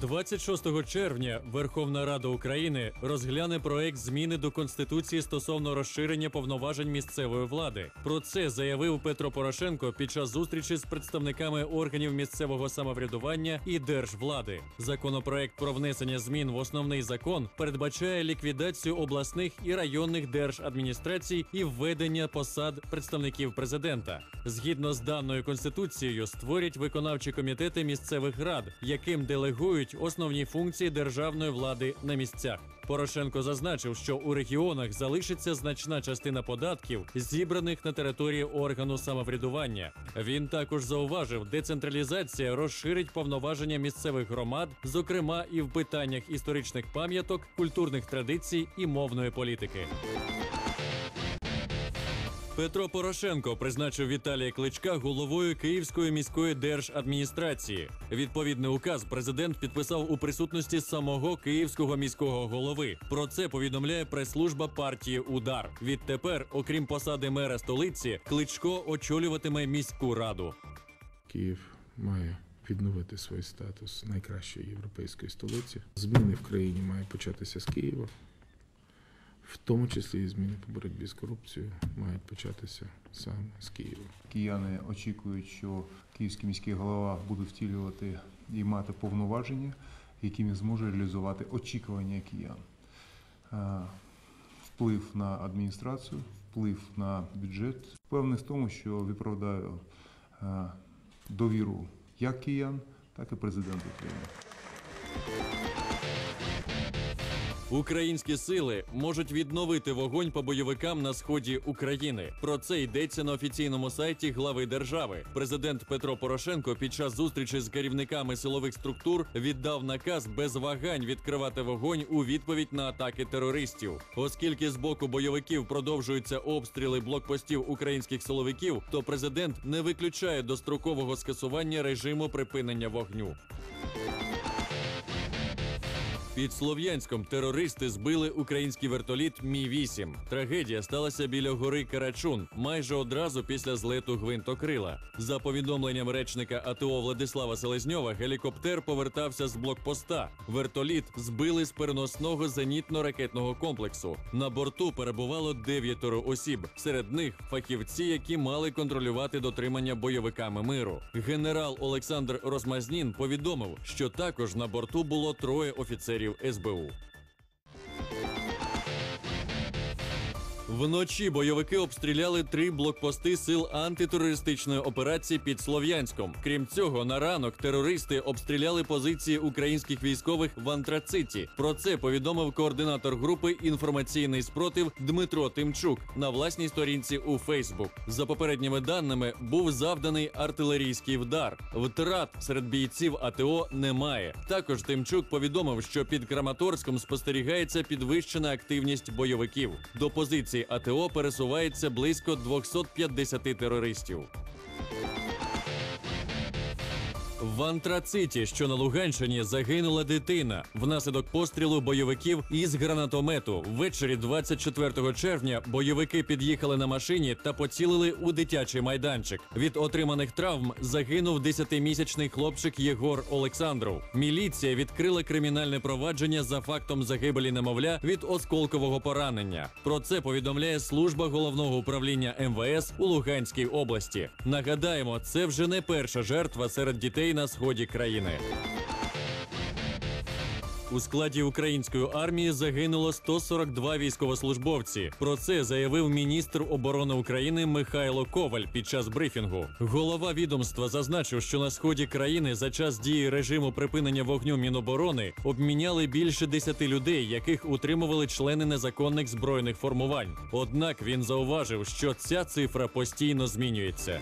26 червня Верховна Рада України розгляне проект зміни до конституції стосовно розширення повноважень місцевої влади. Про це заявив Петро Порошенко під час зустрічі з представниками органів місцевого самоврядування і держвлади. Законопроект про внесення змін в основний закон передбачає ліквідацію обласних і районних держадміністрацій і введення посад представників президента. Згідно з даною конституцією, створять виконавчі комітети місцевих рад, яким делегують основні функції державної влади на місцях. Порошенко зазначив, що у регіонах залишиться значна частина податків, зібраних на території органу самоврядування. Він також зауважив, децентралізація розширить повноваження місцевих громад, зокрема і в питаннях історичних пам'яток, культурних традицій і мовної політики. Петро Порошенко призначив Віталія Кличка головою Київської міської держадміністрації. Відповідний указ президент підписав у присутності самого київського міського голови. Про це повідомляє прес-служба партії Удар. Відтепер, окрім посади мера столиці, Кличко очолюватиме міську раду. Київ має відновити свій статус найкращої європейської столиці. Зміни в країні мають початися з Києва, в тому числі і зміни по боротьбі з корупцією мають початися саме з Києва. Кияни очікують, що київський міський голова буде втілювати і мати повноваження, якими зможе реалізувати очікування киян. Е, Вплив на адміністрацію, вплив на бюджет. Впевнений в тому, що виправдаю е, довіру як киян, так і президента України. Українські сили можуть відновити вогонь по бойовикам на сході України. Про це йдеться на офіційному сайті глави держави. Президент Петро Порошенко під час зустрічі з керівниками силових структур віддав наказ без вагань відкривати вогонь у відповідь на атаки терористів. Оскільки з боку бойовиків продовжуються обстріли блокпостів українських силовиків, то президент не виключає дострокового скасування режиму припинення вогню. Під Слов'янськом терористи збили український вертоліт Мі 8 Трагедія сталася біля гори Карачун майже одразу після злету гвинтокрила. За повідомленням речника АТО Владислава Селезньова, гелікоптер повертався з блокпоста. Вертоліт збили з переносного зенітно-ракетного комплексу. На борту перебувало дев'ятеро осіб. Серед них фахівці, які мали контролювати дотримання бойовиками миру. Генерал Олександр Розмазнін повідомив, що також на борту було троє офіцерів СБУ. Вночі бойовики обстріляли три блокпости сил антитерористичної операції під Слов'янськом. Крім цього, на ранок терористи обстріляли позиції українських військових в Антрациті. Про це повідомив координатор групи інформаційний спротив Дмитро Тимчук на власній сторінці у Фейсбук. За попередніми даними, був завданий артилерійський вдар. Втрат серед бійців АТО немає. Також Тимчук повідомив, що під Краматорськом спостерігається підвищена активність бойовиків. До позиції АТО пересувається близько 250 терористів. В Антрациті, що на Луганщині, загинула дитина внаслідок пострілу бойовиків із гранатомету. Ввечері 24 червня бойовики під'їхали на машині та поцілили у дитячий майданчик. Від отриманих травм загинув 10-місячний хлопчик Єгор Олександров. Міліція відкрила кримінальне провадження за фактом загибелі немовля від осколкового поранення. Про це повідомляє служба головного управління МВС у Луганській області. Нагадаємо, це вже не перша жертва серед дітей на сході країни. У складі української армії загинуло 142 військовослужбовці. Про це заявив міністр оборони України Михайло Коваль під час брифінгу. Голова відомства зазначив, що на сході країни за час дії режиму припинення вогню Міноборони обміняли більше 10 людей, яких утримували члени незаконних збройних формувань. Однак він зауважив, що ця цифра постійно змінюється.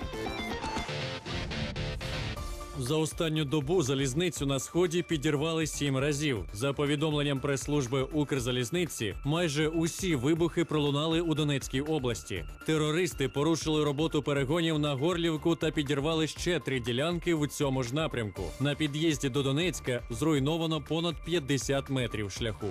За останню добу залізницю на сході підірвали сім разів. За повідомленням прес-служби Укрзалізниці, майже усі вибухи пролунали у Донецькій області. Терористи порушили роботу перегонів на Горлівку та підірвали ще три ділянки в цьому ж напрямку. На під'їзді до Донецька зруйновано понад 50 метрів шляху.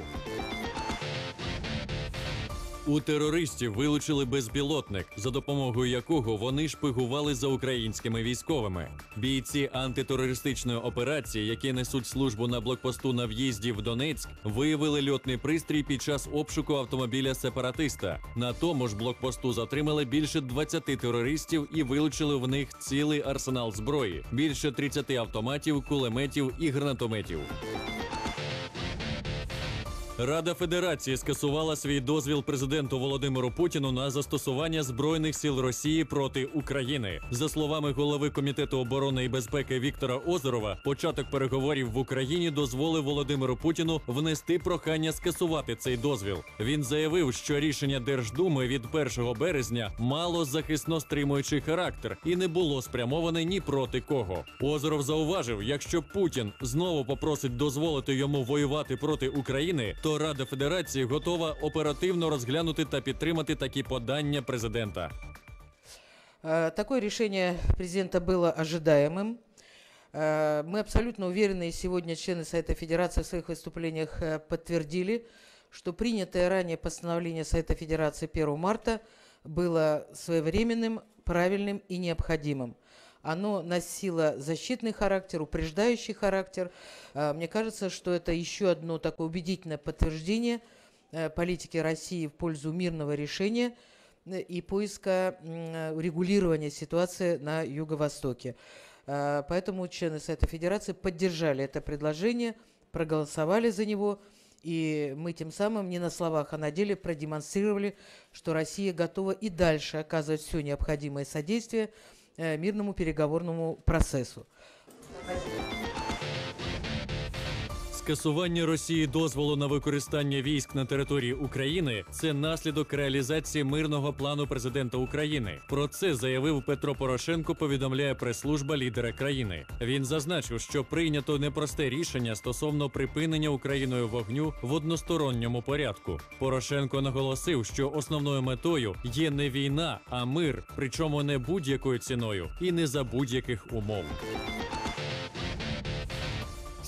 У терористів вилучили безпілотник, за допомогою якого вони шпигували за українськими військовими. Бійці антитерористичної операції, які несуть службу на блокпосту на в'їзді в Донецьк, виявили льотний пристрій під час обшуку автомобіля сепаратиста. На тому ж блокпосту затримали більше 20 терористів і вилучили в них цілий арсенал зброї, більше 30 автоматів, кулеметів і гранатометів. Рада Федерації скасувала свій дозвіл президенту Володимиру Путіну на застосування збройних сил Росії проти України. За словами голови комітету оборони і безпеки Віктора Озерова, початок переговорів в Україні дозволив Володимиру Путіну внести прохання скасувати цей дозвіл. Він заявив, що рішення Держдуми від 1 березня мало захисно стримуючий характер і не було спрямоване ні проти кого. Озеров зауважив, якщо Путін знову попросить дозволити йому воювати проти України, то Рада Федерації готова оперативно розглянути та підтримати такі подання президента. Э, Такое решение президента было ожидаемым. Э, Мы абсолютно уверены, и сегодня члены Совета Федерации в своих выступлениях э, подтвердили, что принятое ранее постановление Совета Федерации 1 марта было своевременным, правильным и необходимым. Оно носило защитный характер, упреждающий характер. Э, Мне кажется, что это еще одно такое убедительное подтверждение э, политики России в пользу мирного решения э, и поиска регулирования ситуации на Юго-Востоке. Поэтому члены Совета Федерации поддержали это предложение, проголосовали за него, и мы тем самым не на словах, а на деле продемонстрировали, что Россия готова и дальше оказывать все необходимое содействие мирному переговорному процессу. Скасування Росії дозволу на використання військ на території України це наслідок реалізації мирного плану президента України. Про це заявив Петро Порошенко. Повідомляє прес-служба лідера країни. Він зазначив, що прийнято непросте рішення стосовно припинення Україною вогню в односторонньому порядку. Порошенко наголосив, що основною метою є не війна, а мир, причому не будь-якою ціною і не за будь-яких умов.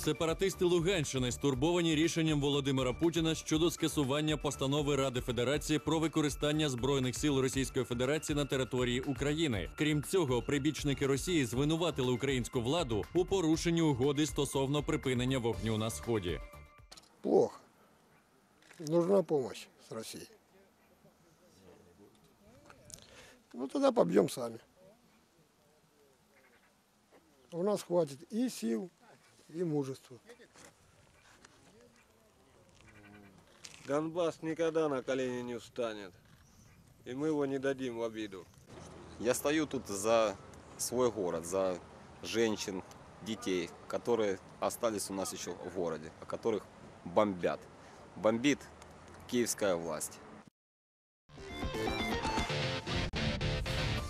Сепаратисти Луганщини стурбовані рішенням Володимира Путіна щодо скасування постанови Ради Федерації про використання збройних сил Російської Федерації на території України. Крім цього, прибічники Росії звинуватили українську владу у порушенні угоди стосовно припинення вогню на сході. Плохо. Нужна помощь с Россией. Ну тогда побьем сами. У нас хватит и сил, и мужества. Донбасс никогда на колени не встанет. И мы его не дадим в обиду. Я стою тут за свой город, за женщин, детей, которые остались у нас еще в городе, о которых бомбят. Бомбит киевская власть.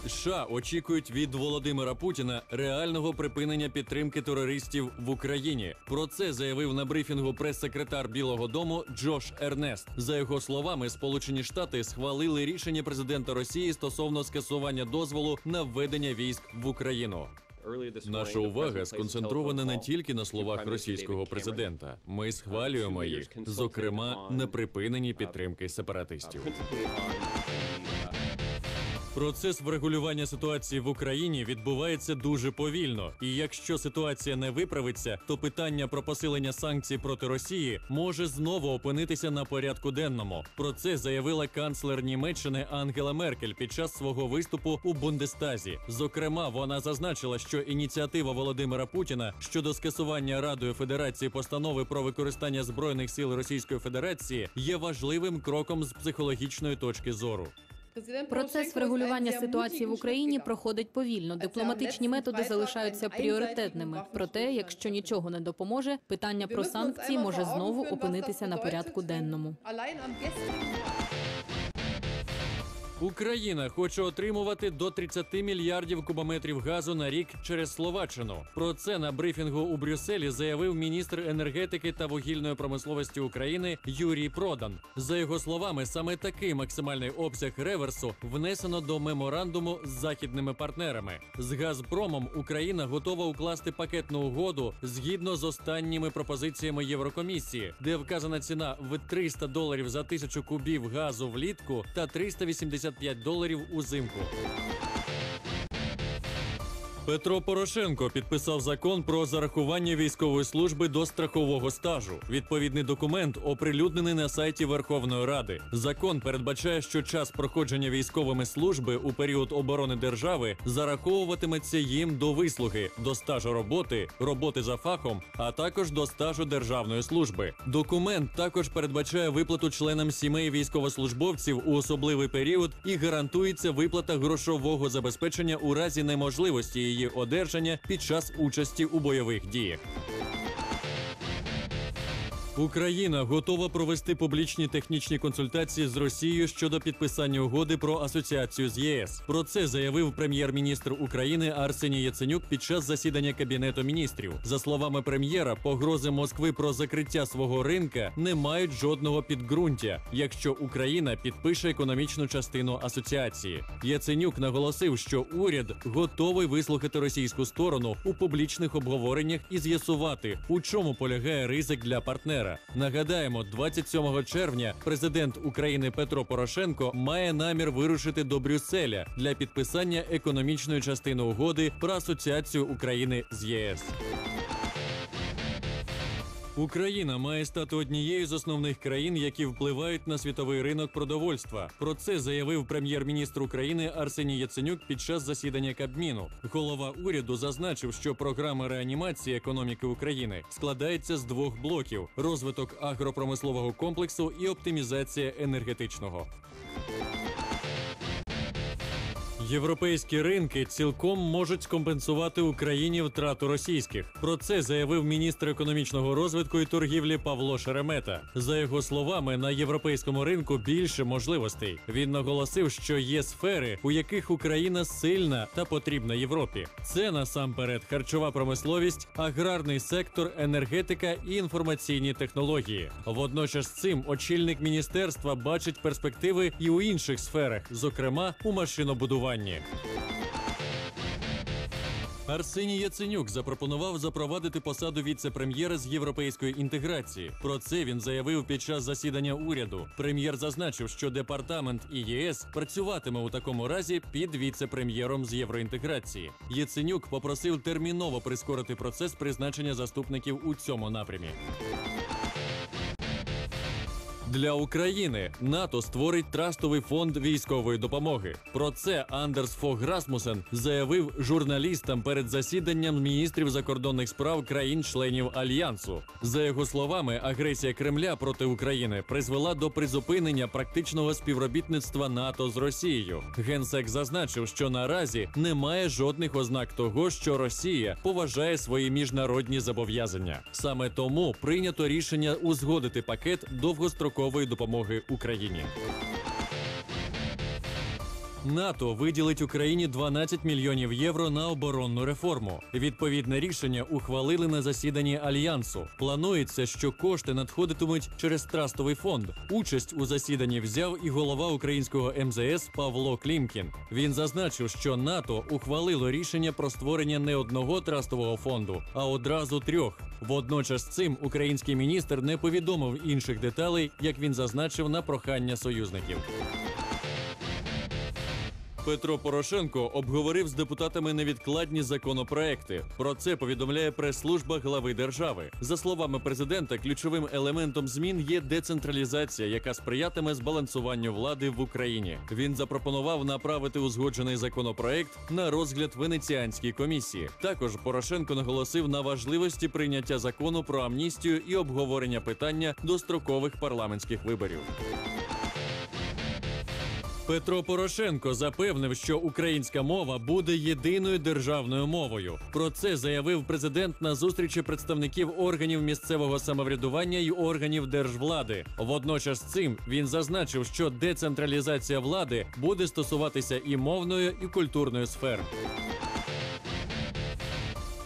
США очікують від Володимира Путіна реального припинення підтримки терористів в Україні. Про це заявив на брифінгу прес-секретар Білого Дому Джош Ернест. За його словами, Сполучені Штати схвалили рішення президента Росії стосовно скасування дозволу на введення військ в Україну. Наша увага сконцентрована не тільки на словах російського президента. Ми схвалюємо їх, зокрема на припиненні підтримки сепаратистів. Процес врегулювання ситуації в Україні відбувається дуже повільно, і якщо ситуація не виправиться, то питання про посилення санкцій проти Росії може знову опинитися на порядку денному. Про це заявила канцлер Німеччини Ангела Меркель під час свого виступу у Бундестазі. Зокрема, вона зазначила, що ініціатива Володимира Путіна щодо скасування Радою Федерації постанови про використання збройних сил Російської Федерації є важливим кроком з психологічної точки зору. Процес врегулювання ситуації в Україні проходить повільно. Дипломатичні методи залишаються пріоритетними. Проте, якщо нічого не допоможе, питання про санкції може знову опинитися на порядку денному. Україна хоче отримувати до 30 мільярдів кубометрів газу на рік через Словаччину. Про це на брифінгу у Брюсселі заявив міністр енергетики та вугільної промисловості України Юрій Продан. За його словами, саме такий максимальний обсяг реверсу внесено до меморандуму з західними партнерами. З Газпромом Україна готова укласти пакетну угоду згідно з останніми пропозиціями Єврокомісії, де вказана ціна в 300 доларів за тисячу кубів газу влітку та 385 доларів узимку. Петро Порошенко підписав закон про зарахування військової служби до страхового стажу. Відповідний документ оприлюднений на сайті Верховної Ради. Закон передбачає, що час проходження військовими служби у період оборони держави зараховуватиметься їм до вислуги, до стажу роботи, роботи за фахом, а також до стажу державної служби. Документ також передбачає виплату членам сімей військовослужбовців у особливий період і гарантується виплата грошового забезпечення у разі неможливості її одержання під час участі у бойових діях. Україна готова провести публічні технічні консультації з Росією щодо підписання угоди про асоціацію з ЄС. Про це заявив прем'єр-міністр України Арсеній Яценюк під час засідання кабінету міністрів. За словами прем'єра, погрози Москви про закриття свого ринка не мають жодного підґрунтя, якщо Україна підпише економічну частину асоціації. Яценюк наголосив, що уряд готовий вислухати російську сторону у публічних обговореннях і з'ясувати, у чому полягає ризик для партнера. Нагадаємо, 27 червня президент України Петро Порошенко має намір вирушити до Брюсселя для підписання економічної частини угоди про асоціацію України з ЄС. Україна має стати однією з основних країн, які впливають на світовий ринок продовольства. Про це заявив прем'єр-міністр України Арсеній Яценюк під час засідання Кабміну. Голова уряду зазначив, що програма реанімації економіки України складається з двох блоків: розвиток агропромислового комплексу і оптимізація енергетичного. Європейські ринки цілком можуть скомпенсувати Україні втрату російських. Про це заявив міністр економічного розвитку і торгівлі Павло Шеремета. За його словами, на європейському ринку більше можливостей. Він наголосив, що є сфери, у яких Україна сильна та потрібна Європі. Це насамперед харчова промисловість, аграрний сектор, енергетика і інформаційні технології. Водночас цим очільник міністерства бачить перспективи і у інших сферах, зокрема у машинобудуванні. Арсеній Яценюк запропонував запровадити посаду віце-прем'єра з європейської інтеграції. Про це він заявив під час засідання уряду. Прем'єр зазначив, що департамент і ЄС працюватиме у такому разі під віце-прем'єром з євроінтеграції. Яценюк попросив терміново прискорити процес призначення заступників у цьому напрямі. Для України НАТО створить трастовий фонд військової допомоги. Про це Андерс Фог Расмусен заявив журналістам перед засіданням міністрів закордонних справ країн-членів альянсу. За його словами, агресія Кремля проти України призвела до призупинення практичного співробітництва НАТО з Росією. Генсек зазначив, що наразі немає жодних ознак того, що Росія поважає свої міжнародні зобов'язання. Саме тому прийнято рішення узгодити пакет довгострокової допомоги Україні. НАТО виділить Україні 12 мільйонів євро на оборонну реформу. Відповідне рішення ухвалили на засіданні альянсу. Планується, що кошти надходитимуть через трастовий фонд. Участь у засіданні взяв і голова українського МЗС Павло Клімкін. Він зазначив, що НАТО ухвалило рішення про створення не одного трастового фонду, а одразу трьох. Водночас цим український міністр не повідомив інших деталей, як він зазначив на прохання союзників. Петро Порошенко обговорив з депутатами невідкладні законопроекти. Про це повідомляє прес-служба глави держави. За словами президента, ключовим елементом змін є децентралізація, яка сприятиме збалансуванню влади в Україні. Він запропонував направити узгоджений законопроект на розгляд венеціанській комісії. Також Порошенко наголосив на важливості прийняття закону про амністію і обговорення питання дострокових парламентських виборів. Петро Порошенко запевнив, що українська мова буде єдиною державною мовою. Про це заявив президент на зустрічі представників органів місцевого самоврядування й органів держвлади. Водночас цим він зазначив, що децентралізація влади буде стосуватися і мовної, і культурної сфер.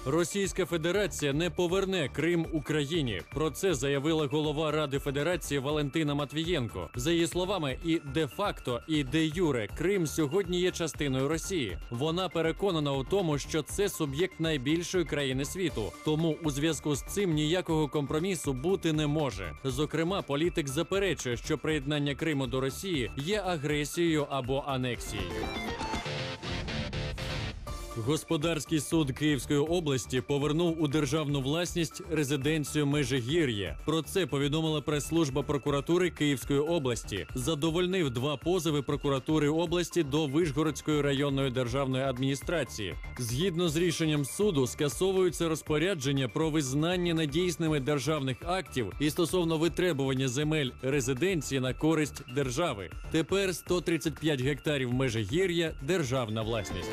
Російська Федерація не поверне Крим Україні. Про це заявила голова Ради Федерації Валентина Матвієнко. За її словами, і де-факто, і де юре Крим сьогодні є частиною Росії. Вона переконана у тому, що це суб'єкт найбільшої країни світу. Тому у зв'язку з цим ніякого компромісу бути не може. Зокрема, політик заперечує, що приєднання Криму до Росії є агресією або анексією. Господарський суд Київської області повернув у державну власність резиденцію Межигір'я. Про це повідомила прес-служба прокуратури Київської області. Задовольнив два позови прокуратури області до Вишгородської районної державної адміністрації. Згідно з рішенням суду, скасовуються розпорядження про визнання недійсними державних актів і стосовно витребування земель резиденції на користь держави. Тепер 135 гектарів Межигір'я державна власність.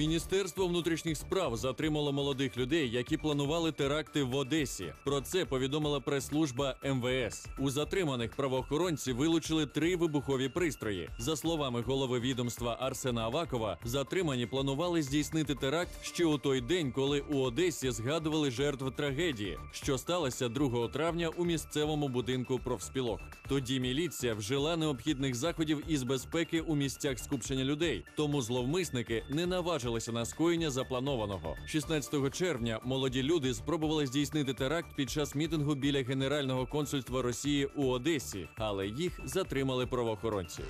Міністерство внутрішніх справ затримало молодих людей, які планували теракти в Одесі. Про це повідомила прес-служба МВС. У затриманих правоохоронці вилучили три вибухові пристрої. За словами голови відомства Арсена Авакова, затримані планували здійснити теракт ще у той день, коли у Одесі згадували жертв трагедії, що сталося 2 травня у місцевому будинку профспілок. Тоді міліція вжила необхідних заходів із безпеки у місцях скупчення людей, тому зловмисники не наважилися на скоєння запланованого. 16 червня молоді люди спробували здійснити теракт під час мітингу біля Генерального консульства Росії у Одесі, але їх затримали правоохоронці.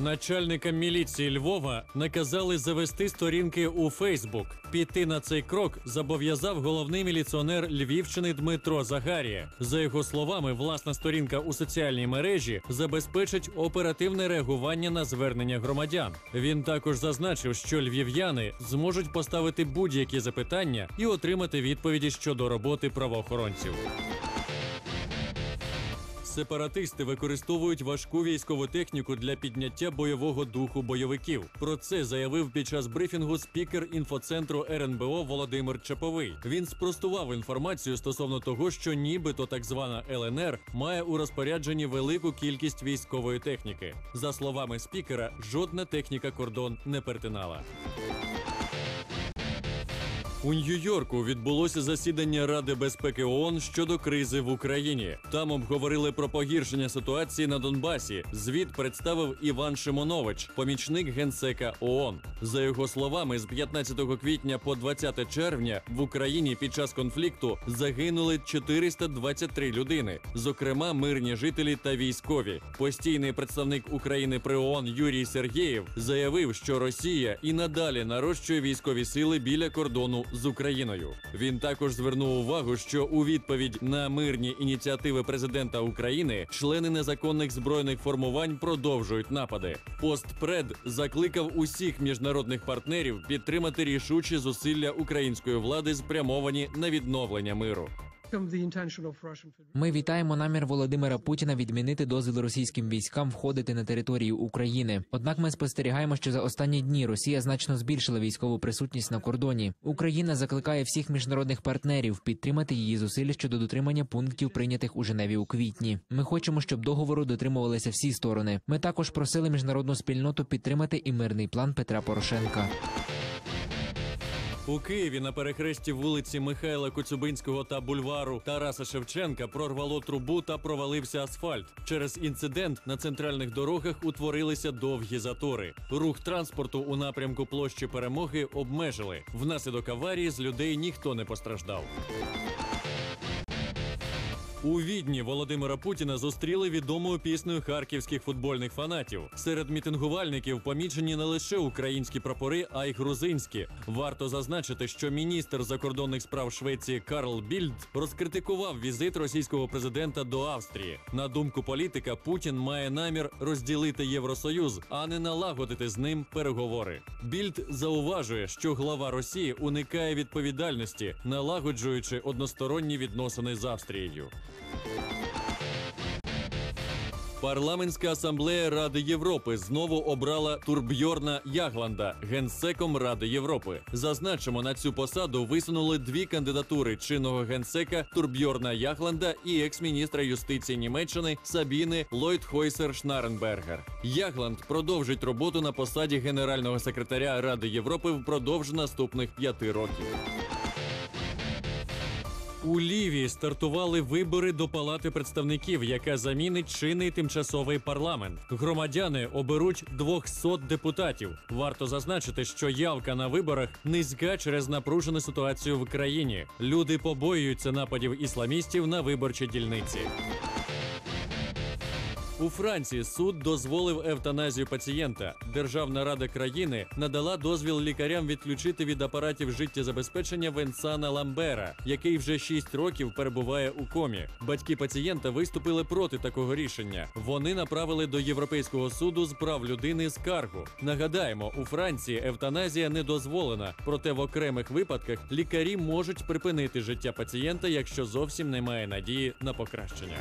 Начальникам міліції Львова наказали завести сторінки у Фейсбук. Піти на цей крок зобов'язав головний міліціонер Львівщини Дмитро Загарія. За його словами, власна сторінка у соціальній мережі забезпечить оперативне реагування на звернення громадян. Він також зазначив, що львів'яни зможуть поставити будь-які запитання і отримати відповіді щодо роботи правоохоронців. Сепаратисти використовують важку військову техніку для підняття бойового духу бойовиків. Про це заявив під час брифінгу спікер інфоцентру РНБО Володимир Чаповий. Він спростував інформацію стосовно того, що нібито так звана ЛНР має у розпорядженні велику кількість військової техніки. За словами спікера, жодна техніка кордон не перетинала. У Нью-Йорку відбулося засідання Ради безпеки ООН щодо кризи в Україні. Там обговорили про погіршення ситуації на Донбасі. Звіт представив Іван Шимонович, помічник генсека ООН. За його словами, з 15 квітня по 20 червня в Україні під час конфлікту загинули 423 людини, зокрема мирні жителі та військові. Постійний представник України при ООН Юрій Сергєєв заявив, що Росія і надалі нарощує військові сили біля кордону з Україною. Він також звернув увагу, що у відповідь на мирні ініціативи президента України члени незаконних збройних формувань продовжують напади. Постпред закликав усіх міжнародних партнерів підтримати рішучі зусилля української влади, спрямовані на відновлення миру. Ми вітаємо намір Володимира Путіна відмінити дозвіл російським військам входити на територію України. Однак ми спостерігаємо, що за останні дні Росія значно збільшила військову присутність на кордоні. Україна закликає всіх міжнародних партнерів підтримати її зусилля щодо дотримання пунктів, прийнятих у Женеві у квітні. Ми хочемо, щоб договору дотримувалися всі сторони. Ми також просили міжнародну спільноту підтримати і мирний план Петра Порошенка. У Києві на перехресті вулиці Михайла Коцюбинського та бульвару Тараса Шевченка прорвало трубу та провалився асфальт. Через інцидент на центральних дорогах утворилися довгі затори. Рух транспорту у напрямку площі перемоги обмежили. Внаслідок аварії з людей ніхто не постраждав. У відні Володимира Путіна зустріли відомою піснею харківських футбольних фанатів. Серед мітингувальників помічені не лише українські прапори, а й грузинські. Варто зазначити, що міністр закордонних справ Швеції Карл Більд розкритикував візит російського президента до Австрії. На думку політика, Путін має намір розділити Євросоюз, а не налагодити з ним переговори. Більд зауважує, що глава Росії уникає відповідальності, налагоджуючи односторонні відносини з Австрією. Парламентська асамблея Ради Європи знову обрала Турбьорна Ягланда генсеком Ради Європи. Зазначимо, на цю посаду висунули дві кандидатури чинного генсека Турбьорна Ягланда і екс-міністра юстиції Німеччини Сабіни Лойдхойсер Шнаренбергер. Ягланд продовжить роботу на посаді генерального секретаря Ради Європи впродовж наступних п'яти років. У Лівії стартували вибори до Палати представників, яка замінить чинний тимчасовий парламент. Громадяни оберуть 200 депутатів. Варто зазначити, що явка на виборах низька через напружену ситуацію в країні. Люди побоюються нападів ісламістів на виборчі дільниці. У Франції суд дозволив евтаназію пацієнта. Державна рада країни надала дозвіл лікарям відключити від апаратів життєзабезпечення Венсана Ламбера, який вже 6 років перебуває у комі. Батьки пацієнта виступили проти такого рішення. Вони направили до Європейського суду з прав людини скаргу. Нагадаємо, у Франції евтаназія не дозволена, проте в окремих випадках лікарі можуть припинити життя пацієнта, якщо зовсім немає надії на покращення.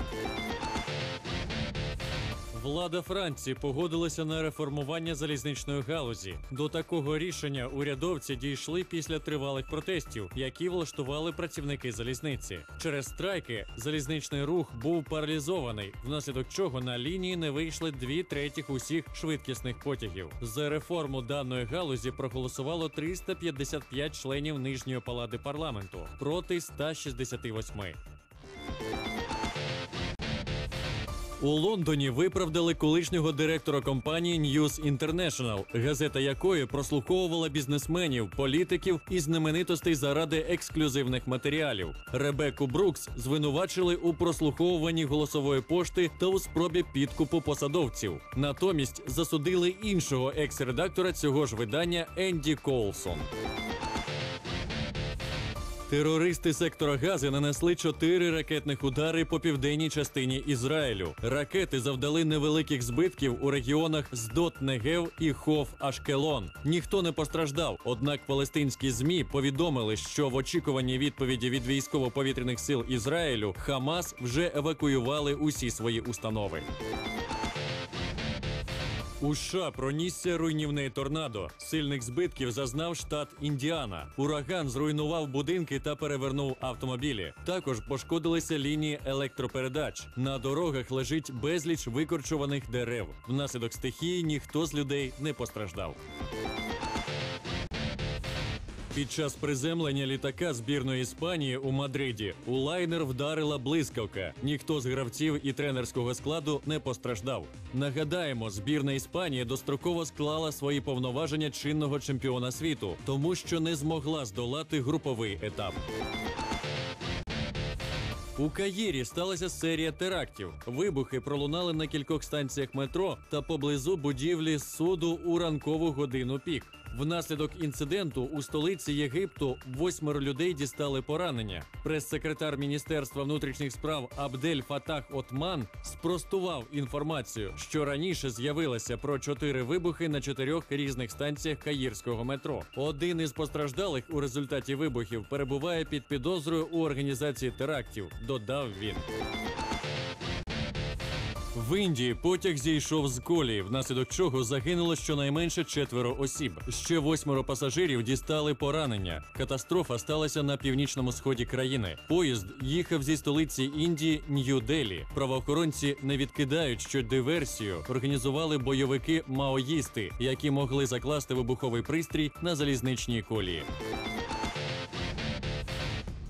Влада Франції погодилася на реформування залізничної галузі. До такого рішення урядовці дійшли після тривалих протестів, які влаштували працівники залізниці. Через страйки залізничний рух був паралізований, внаслідок чого на лінії не вийшли дві третіх усіх швидкісних потягів. За реформу даної галузі проголосувало 355 членів нижньої палати парламенту проти 168. У Лондоні виправдали колишнього директора компанії News International, газета якої прослуховувала бізнесменів, політиків і знаменитостей заради ексклюзивних матеріалів. Ребекку Брукс звинувачили у прослуховуванні голосової пошти та у спробі підкупу посадовців. Натомість засудили іншого екс-редактора цього ж видання Енді Колсон. Терористи сектора Гази нанесли чотири ракетних удари по південній частині Ізраїлю. Ракети завдали невеликих збитків у регіонах Здот Негев і Хоф Ашкелон. Ніхто не постраждав. Однак палестинські змі повідомили, що в очікуванні відповіді від військово-повітряних сил Ізраїлю Хамас вже евакуювали усі свої установи. У США пронісся руйнівний торнадо. Сильних збитків зазнав штат Індіана. Ураган зруйнував будинки та перевернув автомобілі. Також пошкодилися лінії електропередач. На дорогах лежить безліч викорчуваних дерев. Внаслідок стихії ніхто з людей не постраждав. Під час приземлення літака збірної Іспанії у Мадриді у лайнер вдарила блискавка. Ніхто з гравців і тренерського складу не постраждав. Нагадаємо, збірна Іспанії достроково склала свої повноваження чинного чемпіона світу, тому що не змогла здолати груповий етап. У Каїрі сталася серія терактів. Вибухи пролунали на кількох станціях метро та поблизу будівлі суду у ранкову годину пік. Внаслідок інциденту у столиці Єгипту восьмеро людей дістали поранення. Прес-секретар Міністерства внутрішніх справ Абдель Фатах Отман спростував інформацію, що раніше з'явилося про чотири вибухи на чотирьох різних станціях каїрського метро. Один із постраждалих у результаті вибухів перебуває під підозрою у організації терактів. Додав він. В Індії потяг зійшов з колії, внаслідок чого загинуло щонайменше четверо осіб. Ще восьмеро пасажирів дістали поранення. Катастрофа сталася на північному сході країни. Поїзд їхав зі столиці Індії Нью-Делі. Правоохоронці не відкидають, що диверсію організували бойовики маоїсти, які могли закласти вибуховий пристрій на залізничній колії.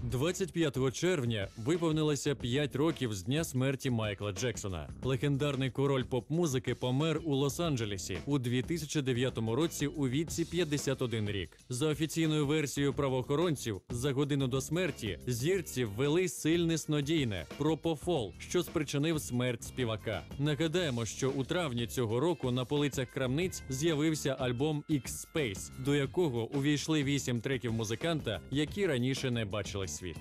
25 червня виповнилося 5 років з дня смерті Майкла Джексона. Легендарний король поп-музики помер у Лос-Анджелесі у 2009 році у віці 51 рік. За офіційною версією правоохоронців, за годину до смерті зірці ввели сильне снодійне пропофол, що спричинив смерть співака. Нагадаємо, що у травні цього року на полицях крамниць з'явився альбом X-Space, до якого увійшли 8 треків музиканта, які раніше не бачили світ.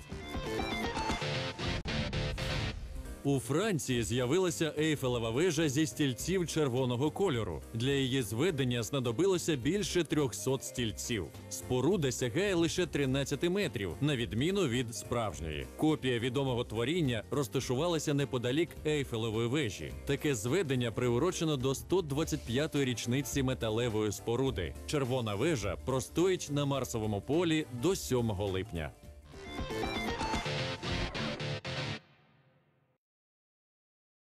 У Франції з'явилася Ейфелева вежа зі стільців червоного кольору. Для її зведення знадобилося більше 300 стільців. Споруда сягає лише 13 метрів, на відміну від справжньої. Копія відомого творіння розташувалася неподалік Ейфелевої вежі. Таке зведення приурочено до 125-ї річниці металевої споруди. Червона вежа простоїть на Марсовому полі до 7 липня. Thank you.